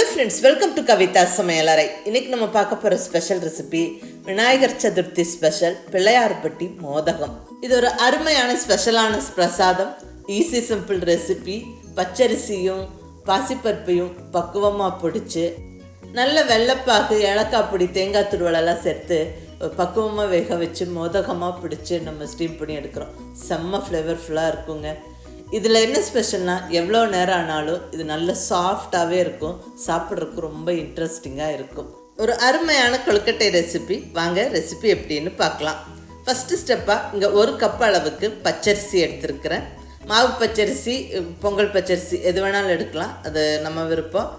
Hello friends welcome to Kavitha சமையலறை இன்னைக்கு நம்ம பார்க்க போகிற special recipe Vinayagar Chaturthi special Pillaiyarpatti மோதகம். இது ஒரு அருமையான ஸ்பெஷலான பிரசாதம். ஈஸி சிம்பிள் ரெசிபி பச்சரிசியும் பாசிப்பருப்பையும் பக்குவமாக பிடிச்சி நல்ல வெள்ளைப்பாக்கு ஏலக்காய் பொடி தேங்காய் துருவலெல்லாம் சேர்த்து பக்குவமாக வேக வச்சு மோதகமாக பிடிச்சி நம்ம ஸ்டீம் பண்ணி எடுக்கிறோம். செம்ம ஃப்ளேவர்ஃபுல்லாக இருக்குங்க. இதில் என்ன ஸ்பெஷல்னால் எவ்வளோ நேரம் ஆனாலும் இது நல்ல சாஃப்டாகவே இருக்கும். சாப்பிட்றதுக்கு ரொம்ப இன்ட்ரெஸ்டிங்காக இருக்கும். ஒரு அருமையான கொழுக்கட்டை ரெசிபி வாங்க ரெசிபி எப்படின்னு பார்க்கலாம். ஃபஸ்ட்டு ஸ்டெப்பாக இங்கே ஒரு கப் அளவுக்கு பச்சரிசி எடுத்துருக்கிறேன். மாவு பச்சரிசி பொங்கல் பச்சரிசி எது வேணாலும் எடுக்கலாம். அது நம்ம விருப்பம்.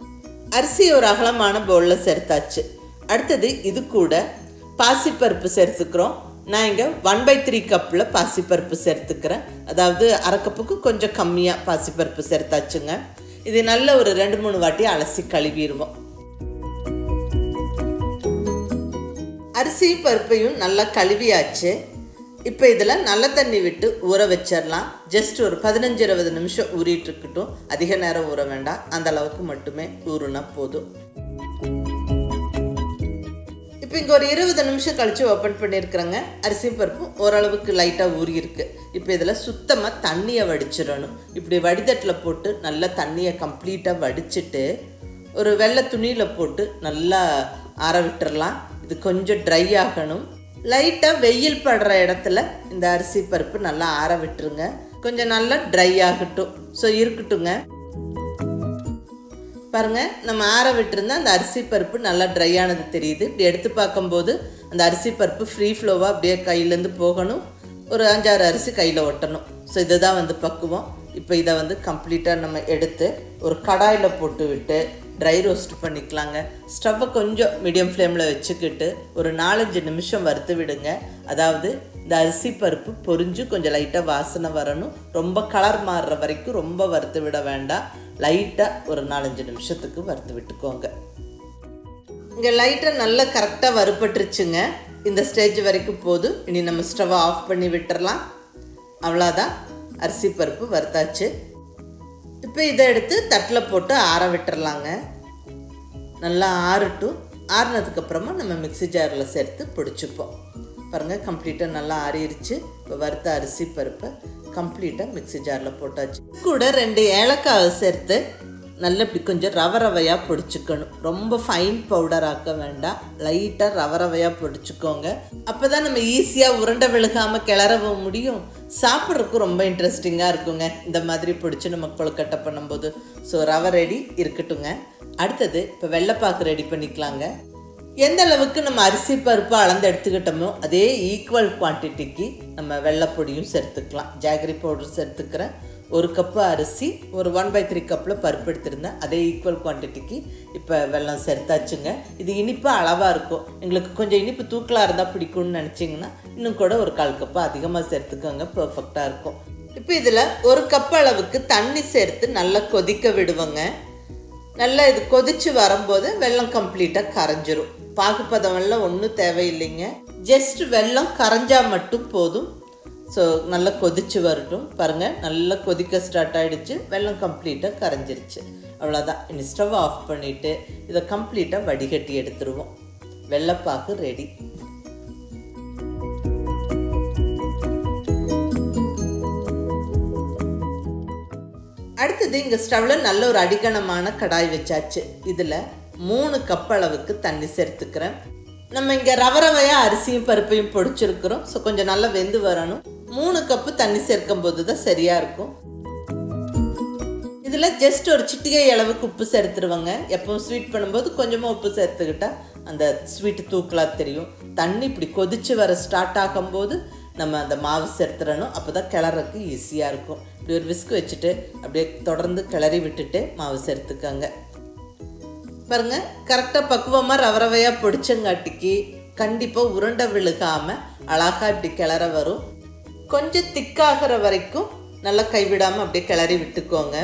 அரிசி ஒரு அகலமான பவுலில் சேர்த்தாச்சு. அடுத்தது இது கூட பாசிப்பருப்பு சேர்த்துக்கிறோம். நான் இங்கே ஒன் பை த்ரீ கப்பில் பாசிப்பருப்பு சேர்த்துக்கிறேன். அதாவது அரை கப்புக்கு கொஞ்சம் கம்மியாக பாசிப்பருப்பு சேர்த்தாச்சுங்க. இது நல்ல ஒரு ரெண்டு மூணு வாட்டி அலசி கழுவிடுவோம். அரிசி பருப்பையும் நல்லா கழுவியாச்சு. இப்போ இதில் நல்ல தண்ணி விட்டு ஊற வச்சிடலாம். ஜஸ்ட் ஒரு பதினஞ்சு இருபது நிமிஷம் ஊறிட்டு இருக்கட்டும். அதிக நேரம் ஊற வேண்டாம். அந்த அளவுக்கு மட்டுமே ஊறுனா போதும். இப்போ இங்கே ஒரு இருபது நிமிஷம் கழித்து ஓப்பன் பண்ணியிருக்கிறேங்க அரிசி பருப்பு ஓரளவுக்கு லைட்டாக ஊறியிருக்கு. இப்போ இதில் சுத்தமாக தண்ணியை வடிச்சிடணும். இப்படி வடிதட்டில் போட்டு நல்லா தண்ணியை கம்ப்ளீட்டாக வடிச்சிட்டு ஒரு வெள்ளை துணியில் போட்டு நல்லா ஆற விட்டுறலாம். இது கொஞ்சம் ட்ரை ஆகணும். லைட்டாக வெயில் படுற இடத்துல இந்த அரிசி பருப்பு நல்லா ஆற விட்டுருங்க. கொஞ்சம் நல்லா ட்ரை ஆகட்டும். ஸோ இருக்கட்டுங்க பாருங்கள் நம்ம ஆற விட்டுருந்தா அந்த அரிசி பருப்பு நல்லா ட்ரை ஆனது தெரியுது. இப்படி எடுத்து பார்க்கும்போது அந்த அரிசி பருப்பு ஃப்ரீ ஃப்ளோவாக அப்படியே கையிலேருந்து போகணும். ஒரு அஞ்சாறு அரிசி கையில் ஒட்டணும். ஸோ இதுதான் வந்து பக்குவம். இப்போ இதை வந்து கம்ப்ளீட்டாக நம்ம எடுத்து ஒரு கடாயில் போட்டு விட்டு ட்ரை ரோஸ்ட் பண்ணிக்கலாங்க. ஸ்டவ்வை கொஞ்சம் மீடியம் ஃப்ளேமில் வச்சுக்கிட்டு ஒரு நாலஞ்சு நிமிஷம் வறுத்து விடுங்க. அதாவது இந்த அரிசி பருப்பு பொரிஞ்சு கொஞ்சம் லைட்டாக வாசனை வரணும். ரொம்ப கலர் மாறுற வரைக்கும் ரொம்ப வறுத்து விட வேண்டாம். லைட்டாக ஒரு நாலஞ்சு நிமிஷத்துக்கு வறுத்து விட்டுக்கோங்க. இங்கே லைட்டாக நல்லா கரெக்டாக வறுபட்டுருச்சுங்க. இந்த ஸ்டேஜ் வரைக்கும் போதும். இனி நம்ம ஸ்டவ்வை ஆஃப் பண்ணி விட்டுறலாம். அவ்வளோதான் அரிசி பருப்பு வறுத்தாச்சு. இப்போ இதை எடுத்து தட்டில் போட்டு ஆற விட்டுறலாங்க. நல்லா ஆறட்டும். ஆறினதுக்கப்புறமா நம்ம மிக்ஸி ஜாரில் சேர்த்து பிடிச்சிப்போம். பாருங்கள் கம்ப்ளீட்டாக நல்லா ஆறிடுச்சு இப்போ வறுத்த அரிசி பருப்பை கம்ப்ளீட்டாக மிக்ஸி ஜாரில் போட்டாச்சு. கூட ரெண்டு ஏலக்காவை சேர்த்து நல்லா இப்படி கொஞ்சம் ரவ ரவையாக பிடிச்சிக்கணும். ரொம்ப ஃபைன் பவுடர் ஆக்க வேண்டாம். லைட்டாக ரவ ரவையாக பிடிச்சிக்கோங்க. அப்போ தான் நம்ம ஈஸியாக உருண்டை விழுகாமல் கிளறவும் முடியும். சாப்பிட்றதுக்கும் ரொம்ப இன்ட்ரெஸ்டிங்காக இருக்குங்க. இந்த மாதிரி பிடிச்சி நம்ம கொழுக்கட்டை பண்ணும்போது. ஸோ ரவை ரெடி இருக்கட்டுங்க. அடுத்தது இப்போ வெள்ளைப்பாக்கு ரெடி பண்ணிக்கலாங்க. எந்த அளவுக்கு நம்ம அரிசி பருப்பு அளந்து எடுத்துக்கிட்டோமோ அதே ஈக்குவல் குவான்டிட்டிக்கு நம்ம வெள்ளைப்பொடியும் சேர்த்துக்கலாம். ஜாகரி பவுடர் சேர்த்துக்கிறேன் ஒரு கப்பு அரிசி ஒரு ஒன் பை த்ரீ கப்பில் பருப்பு எடுத்திருந்தேன் அதே ஈக்குவல் குவான்டிட்டிக்கு இப்போ வெல்லம் சேர்த்தாச்சுங்க. இது இனிப்பு அளவாக இருக்கும். எங்களுக்கு கொஞ்சம் இனிப்பு தூக்கலாக இருந்தால் பிடிக்கும்னு நினச்சிங்கன்னா இன்னும் கூட ஒரு கால் கப்பு அதிகமாக சேர்த்துக்கோங்க. பர்ஃபெக்டாக இருக்கும். இப்போ இதில் ஒரு கப் அளவுக்கு தண்ணி சேர்த்து நல்லா கொதிக்க விடுவோங்க. நல்லா இது கொதிச்சு வரும்போது வெள்ளம் கம்ப்ளீட்டாக கரைஞ்சிரும். பாகுப்பதமெல்லாம் ஒன்றும் தேவையில்லைங்க. ஜஸ்ட் வெள்ளம் கரைஞ்சால் மட்டும் போதும். ஸோ நல்லா கொதிச்சு வரட்டும். பாருங்கள் நல்லா கொதிக்க ஸ்டார்ட் ஆகிடுச்சு வெள்ளம் கம்ப்ளீட்டாக கரைஞ்சிருச்சு. அவ்வளோதான் இனி ஸ்டவ் ஆஃப் பண்ணிவிட்டு இதை கம்ப்ளீட்டாக வடிகட்டி எடுத்துருவோம். வெள்ளப்பாக்கு ரெடி அடுத்தது இங்கே ஸ்டவ்வில் நல்ல ஒரு அடிக்கணமான கடாய் வச்சாச்சு. இதில் மூணு கப் அளவுக்கு தண்ணி சேர்த்துக்கிறேன். நம்ம இங்கே ரவ ரவையாக அரிசியும் பருப்பையும் பொடிச்சிருக்கிறோம். ஸோ கொஞ்சம் நல்லா வெந்து வரணும். மூணு கப்பு தண்ணி சேர்க்கும் போது தான் சரியாக இருக்கும். இதில் ஜஸ்ட் ஒரு சிட்டிகை அளவுக்கு உப்பு சேர்த்துருவாங்க. எப்பவும் ஸ்வீட் பண்ணும்போது கொஞ்சமாக உப்பு சேர்த்துக்கிட்டா அந்த ஸ்வீட்டு தூக்கலாக தெரியும். தண்ணி இப்படி கொதிச்சு வர ஸ்டார்ட் ஆகும்போது நம்ம அந்த மாவு சேர்த்துறணும். அப்போ தான் கிளறக்கு ஈஸியாக இருக்கும். இப்படி ஒரு விஸ்க் வச்சுட்டு அப்படியே தொடர்ந்து கிளறி விட்டுட்டு மாவு சேர்த்துக்கோங்க. பாருங்க கரெக்டாக பக்குவமாக ரவ ரவையாக பிடிச்சங்காட்டிக்கு கண்டிப்பாக உருண்டை விழுகாமல் அழகாக இப்படி கிளற வரும். கொஞ்சம் திக்காகிற வரைக்கும் நல்லா கைவிடாமல் அப்படியே கிளறி விட்டுக்கோங்க.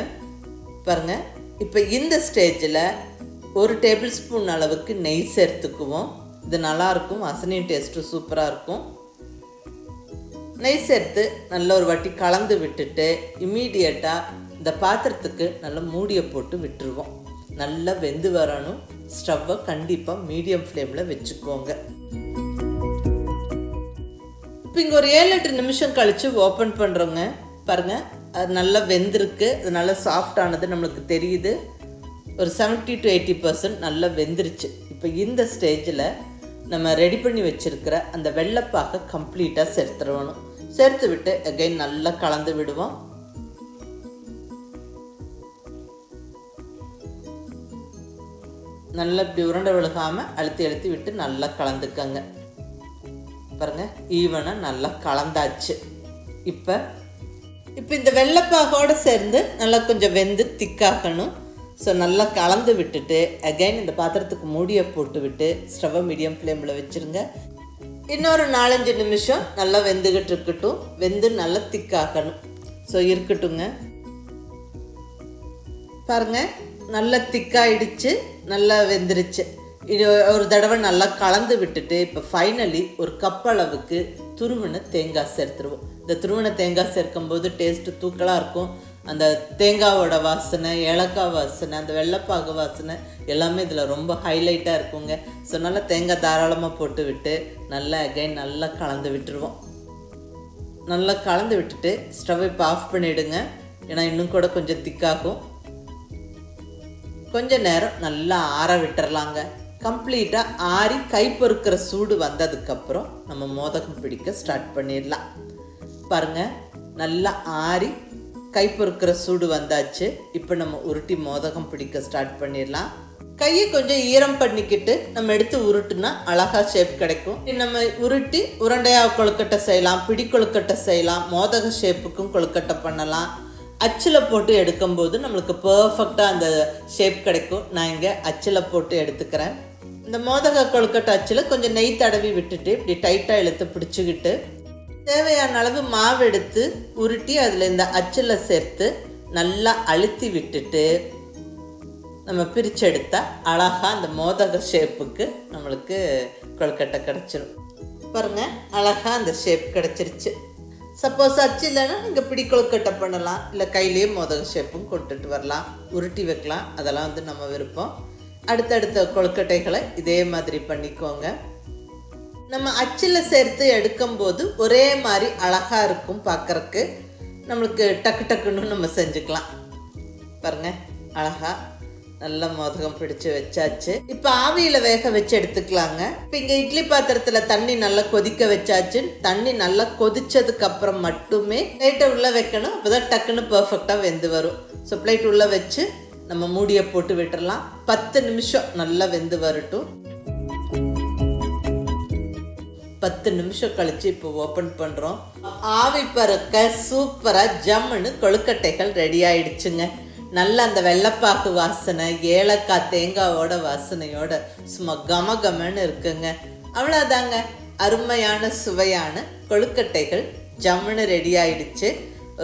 பாருங்க இப்போ இந்த ஸ்டேஜில் ஒரு டேபிள் ஸ்பூன் அளவுக்கு நெய் சேர்த்துக்குவோம். இது நல்லாயிருக்கும் வசனையும் டேஸ்ட்டும் சூப்பராக இருக்கும் நெய் சேர்த்து நல்ல ஒரு வாட்டி கலந்து விட்டுட்டு இம்மீடியட்டாக இந்த பாத்திரத்துக்கு நல்லா மூடியை போட்டு விட்டுருவோம். நல்லா வெந்து வரணும். ஸ்டவ்வை கண்டிப்பாக மீடியம் ஃப்ளேமில் வச்சுக்கோங்க. இப்போ இங்கே ஒரு ஏழு எட்டு நிமிஷம் கழித்து ஓப்பன் பண்ணுறோங்க பாருங்கள் அது நல்லா வெந்திருக்கு. அது நல்லா சாஃப்டானது நம்மளுக்கு தெரியுது. ஒரு 70 டு எயிட்டி பர்சன்ட் நல்லா வெந்துருச்சு. இப்போ இந்த ஸ்டேஜில் நம்ம ரெடி பண்ணி வச்சுருக்கிற அந்த வெள்ளைப்பாக கம்ப்ளீட்டாக சேர்த்துருவணும் சேர்த்து விட்டு அகைன் நல்லா கலந்து விடுவோம். நல்லா இப்படி உருண்டை விழுகாமல் அழுத்தி அழுத்தி விட்டு நல்லா கலந்துக்கங்க. பாருங்க ஈவனாக நல்லா கலந்தாச்சு. இப்போ இப்போ இந்த வெள்ளைப்பாகோடு சேர்ந்து நல்லா கொஞ்சம் வெந்து திக்காக்கணும் ஸோ நல்லா கலந்து விட்டுட்டு அகைன் இந்த பாத்திரத்துக்கு மூடியை போட்டு விட்டு ஸ்டவ்வை மீடியம் ஃப்ளேமில் வச்சுருங்க. இன்னொரு நாலஞ்சு நிமிஷம் நல்லா வெந்துக்கிட்டு இருக்கட்டும். வெந்து நல்லா திக்காக்கணும் ஸோ இருக்கட்டுங்க பாருங்க நல்லா திக்காயிடுச்சு. நல்லா வெந்துருச்சு. இது ஒரு தடவை நல்லா கலந்து விட்டுட்டு இப்போ ஃபைனலி ஒரு கப் அளவுக்கு துருவின தேங்காய் சேர்த்துருவோம். இந்த துருவின தேங்காய் சேர்க்கும் போது டேஸ்ட்டு தூக்கலாக இருக்கும். அந்த தேங்காவோட வாசனை ஏலக்காய் வாசனை அந்த வெள்ளைப்பாகு வாசனை எல்லாமே இதில் ரொம்ப ஹைலைட்டாக இருக்குங்க. ஸோ நல்லா தேங்காய் தாராளமாக போட்டு விட்டு நல்லா அகைன் நல்லா கலந்து விட்டுருவோம். நல்லா கலந்து விட்டுட்டு ஸ்டவ் இப்போ ஆஃப் பண்ணிவிடுங்க ஏன்னா இன்னும் கூட கொஞ்சம் திக்காகும் கொஞ்ச நேரம் நல்லா ஆற விட்டுறலாங்க. கம்ப்ளீட்டாக ஆறி கை பொறுக்கிற சூடு வந்ததுக்கப்புறம் நம்ம மோதகம் பிடிக்க ஸ்டார்ட் பண்ணிடலாம். பாருங்க நல்லா ஆறி கை பொறுக்கிற சூடு வந்தாச்சு. இப்போ நம்ம உருட்டி மோதகம் பிடிக்க ஸ்டார்ட் பண்ணிடலாம். கையை கொஞ்சம் ஈரம் பண்ணிக்கிட்டு நம்ம எடுத்து உருட்டுனா அழகாக ஷேப் கிடைக்கும். நம்ம உருட்டி உருண்டையாக கொழுக்கட்டை செய்யலாம் பிடி கொழுக்கட்டை செய்யலாம் மோதக ஷேப்புக்கும் கொழுக்கட்டை பண்ணலாம். அச்சில் போட்டு எடுக்கும்போது நம்மளுக்கு பர்ஃபெக்டாக அந்த ஷேப் கிடைக்கும். நான் இங்கே அச்சில் போட்டு எடுத்துக்கிறேன். இந்த மோதக கொழுக்கட்டை அச்சில் கொஞ்சம் நெய் தடவி விட்டுட்டு இப்படி டைட்டாக இழுத்து பிடிச்சிக்கிட்டு தேவையான அளவு மாவு எடுத்து உருட்டி அதில் இந்த அச்சில் சேர்த்து நல்லா அழுத்தி விட்டுட்டு நம்ம பிரிச்செடுத்தா அழகாக அந்த மோதக ஷேப்புக்கு நம்மளுக்கு கொழுக்கட்டை கிடச்சிரும். பாருங்க அழகாக அந்த ஷேப் கிடச்சிருச்சு. சப்போஸ் அச்சு இல்லைன்னா நீங்கள் பிடி கொழுக்கட்டை பண்ணலாம். இல்லை கையிலேயே மோதக ஷேப்பும் கொண்டுட்டு வரலாம். உருட்டி வைக்கலாம். அதெல்லாம் வந்து நம்ம விருப்பம். அடுத்தடுத்த கொழுக்கட்டைகளை இதே மாதிரி பண்ணிக்கோங்க. நம்ம அச்சில் சேர்த்து எடுக்கும்போது ஒரே மாதிரி அழகாக இருக்கும் பார்க்குறக்கு. நம்மளுக்கு டக்கு டக்குன்னு நம்ம செஞ்சுக்கலாம். பாருங்கள் அழகா. நல்ல மோதகம் பிடிச்சு வச்சாச்சு. இப்போ ஆவியில் வேக வச்சு எடுத்துக்கலாங்க. இப்போ இங்கே இட்லி பாத்திரத்தில் தண்ணி நல்லா கொதிக்க வச்சாச்சு. தண்ணி நல்லா கொதிச்சதுக்கு அப்புறம் மட்டுமே பிளேட்டை உள்ளே வைக்கணும். அப்போதான் டக்குன்னு பர்ஃபெக்டாக வெந்து வரும். ஸோ பிளேட் உள்ளே வச்சு நம்ம மூடியை போட்டு விட்டுறலாம். பத்து நிமிஷம் நல்லா வெந்து வரட்டும். பத்து நிமிஷம் கழிச்சு இப்போ ஓப்பன் பண்ணுறோம் ஆவி பறக்க சூப்பராக ஜம்முன்னு கொழுக்கட்டைகள் ரெடி ஆயிடுச்சுங்க. நல்ல அந்த வெள்ளைப்பாக்கு வாசனை ஏலக்காய் தேங்காவோட வாசனையோட சும்மா கம கமன்னு இருக்குங்க. அவ்வளோதாங்க அருமையான சுவையான கொழுக்கட்டைகள் ஜம்முன்னு ரெடி ஆயிடுச்சு.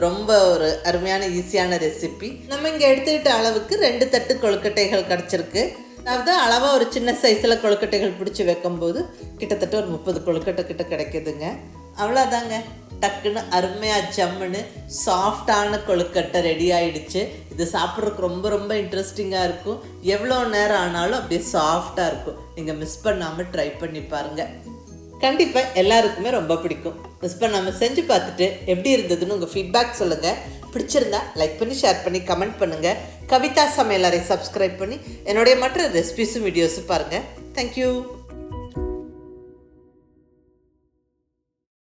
ரொம்ப ஒரு அருமையான ஈஸியான ரெசிபி நம்ம இங்கே எடுத்துக்கிட்ட அளவுக்கு ரெண்டு தட்டு கொழுக்கட்டைகள் கிடச்சிருக்கு. அதாவது அளவாக ஒரு சின்ன சைஸில் கொழுக்கட்டைகள் பிடிச்சி வைக்கும்போது கிட்டத்தட்ட ஒரு முப்பது கொழுக்கட்டை கிட்ட கிடைக்குதுங்க. அவ்வளோதாங்க டக்குன்னு அருமையாக ஜம்முன்னு சாஃப்டான கொழுக்கட்டை ரெடி ஆயிடுச்சு. இது சாப்பிட்றதுக்கு ரொம்ப ரொம்ப இன்ட்ரெஸ்டிங்காக இருக்கும். எவ்வளோ நேரம் ஆனாலும் அப்படியே சாஃப்டாக இருக்கும். நீங்கள் மிஸ் பண்ணாமல் ட்ரை பண்ணி பாருங்கள் கண்டிப்பாக எல்லாருக்குமே ரொம்ப பிடிக்கும். மிஸ் பண்ணாமல் செஞ்சு பார்த்துட்டு எப்படி இருந்ததுன்னு உங்கள் ஃபீட்பேக் சொல்லுங்கள் பிடிச்சிருந்தா லைக் பண்ணி ஷேர் பண்ணி கமெண்ட் பண்ணுங்கள் கவிதா சமையலரை சப்ஸ்கிரைப் பண்ணி என்னுடைய மற்ற ரெசிபிஸும் வீடியோஸும் பாருங்கள் தேங்க்யூ